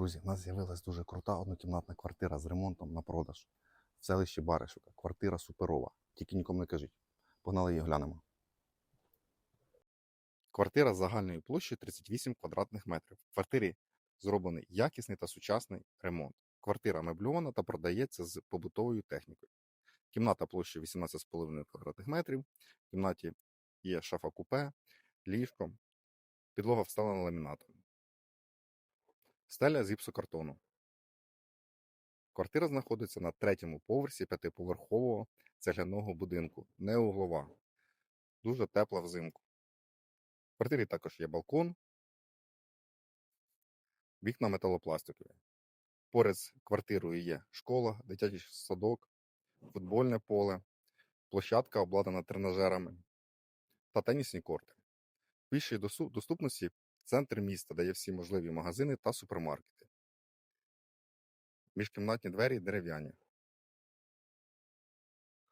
Друзі, в нас з'явилась дуже крута однокімнатна квартира з ремонтом на продаж в селищі Баришівка. Квартира суперова. Тільки нікому не кажіть. Погнали її глянемо. Квартира з загальною площею 38 квадратних метрів. В квартирі зроблений якісний та сучасний ремонт. Квартира мебльована та продається з побутовою технікою. Кімната площею 18,5 квадратних метрів. В кімнаті є шафа купе, ліжко, підлога встелена ламінатом. Стеля з гіпсокартону. Квартира знаходиться на третьому поверсі п'ятиповерхового цегляного будинку, не углова. Дуже тепла взимку. В квартирі також є балкон, вікна металопластикові. Поряд з квартирою є школа, дитячий садок, футбольне поле, площадка обладнана тренажерами та тенісні корти. Більшої досу- доступності центр міста дає всі можливі магазини та супермаркети. Міжкімнатні двері дерев'яні.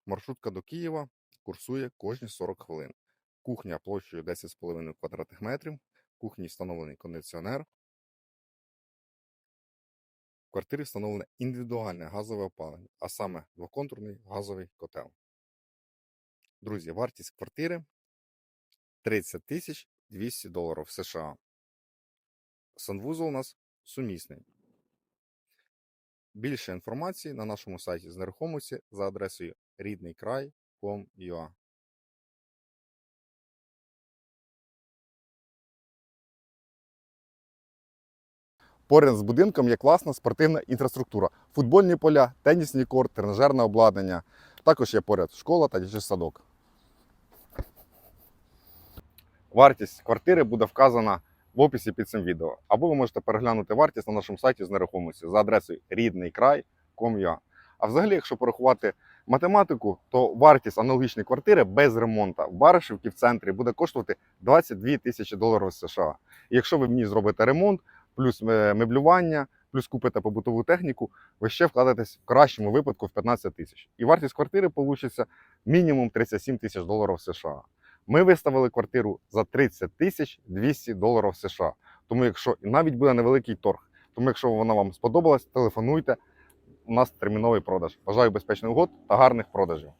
Маршрутка до Києва курсує кожні 40 хвилин. Кухня площею 10,5 квадратних метрів. В кухні встановлений кондиціонер. В квартирі встановлене індивідуальне газове опалення, а саме двоконтурний газовий котел. Друзі, вартість квартири 30 тисяч 200 доларів США. Санвузол у нас сумісний. Більше інформації на нашому сайті з нерухомості за адресою ріднийкрай.com.ua. Поряд з будинком є класна спортивна інфраструктура. Футбольні поля, тенісні корт, тренажерне обладнання. Також є поряд школа та дитячий садок. Вартість квартири буде вказана в описі під цим відео. Або ви можете переглянути вартість на нашому сайті з нерухомості за адресою ріднийкрай.com.ua. А взагалі, якщо порахувати математику, то вартість аналогічної квартири без ремонту в Баришівці в центрі буде коштувати 22 тисячі доларів США. І якщо ви в ній зробите ремонт, плюс меблювання, плюс купите побутову техніку, ви ще вкладетесь в кращому випадку в 15 тисяч. І вартість квартири вийде мінімум 37 тисяч доларів США. Ми виставили квартиру за 30 тисяч 200 доларів США. Тому, якщо навіть буде невеликий торг, тому якщо вона вам сподобалась, телефонуйте. У нас терміновий продаж. Бажаю безпечних угод та гарних продажів.